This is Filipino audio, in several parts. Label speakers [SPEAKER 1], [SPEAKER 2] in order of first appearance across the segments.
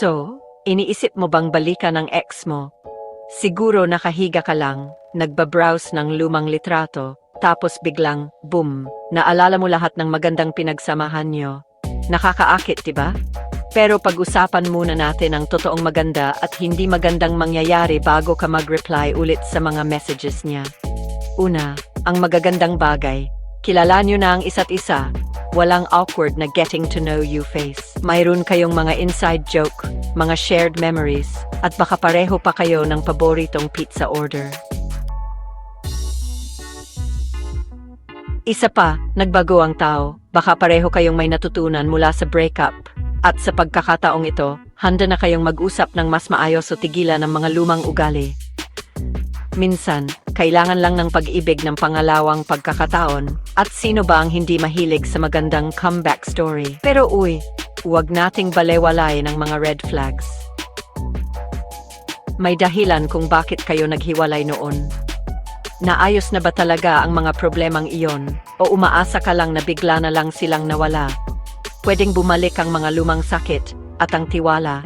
[SPEAKER 1] So, iniisip mo bang balikan ang ex mo? Siguro nakahiga ka lang, nagbabrowse ng lumang litrato, tapos biglang, boom, naalala mo lahat ng magandang pinagsamahan nyo. Nakakaakit, di ba? Pero pag-usapan muna natin ang totoong maganda at hindi magandang mangyayari bago ka mag-reply ulit sa mga messages niya. Una, ang magagandang bagay. Kilala nyo na ang isa't isa. Walang awkward na getting to know you face. Mayroon kayong mga inside joke, mga shared memories, at baka pareho pa kayo ng paboritong pizza order. Isa pa, nagbago ang tao. Baka pareho kayong may natutunan mula sa breakup. At sa pagkakataong ito, handa na kayong mag-usap ng mas maayos o tigilan ng mga lumang ugali. Minsan, kailangan lang ng pag-ibig ng pangalawang pagkakataon. At sino ba ang hindi mahilig sa magandang comeback story? Pero uy, huwag nating balewalayin ang mga red flags. May dahilan kung bakit kayo naghiwalay noon. Naayos na ba talaga ang mga problemang iyon? O umaasa ka lang na bigla na lang silang nawala? Pwedeng bumalik ang mga lumang sakit at ang tiwala.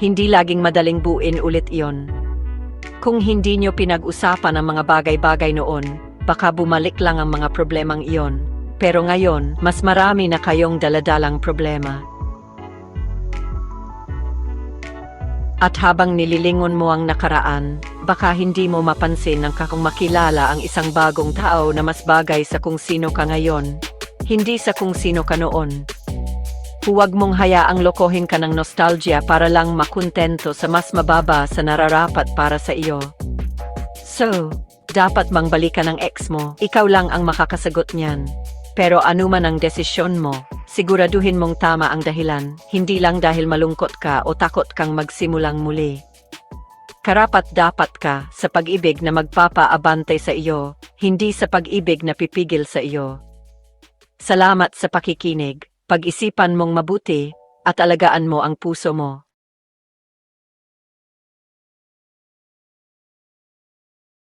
[SPEAKER 1] Hindi laging madaling buuin ulit iyon. Kung hindi nyo pinag-usapan ang mga bagay-bagay noon, baka bumalik lang ang mga problemang iyon. Pero ngayon, mas marami na kayong daladalang problema. At habang nililingon mo ang nakaraan, baka hindi mo mapansin ang kakong makilala ang isang bagong tao na mas bagay sa kung sino ka ngayon, hindi sa kung sino ka noon. Huwag mong hayaang lokohin ka ng nostalgia para lang makontento sa mas mababa sa nararapat para sa iyo. So, dapat mang balikan ng ex mo, ikaw lang ang makakasagot niyan. Pero anuman ang desisyon mo, siguraduhin mong tama ang dahilan, hindi lang dahil malungkot ka o takot kang magsimulang muli. Karapat dapat ka sa pag-ibig na magpapaabante sa iyo, hindi sa pag-ibig na pipigil sa iyo. Salamat sa pakikinig, pag-isipan mong mabuti, at alagaan mo ang puso mo.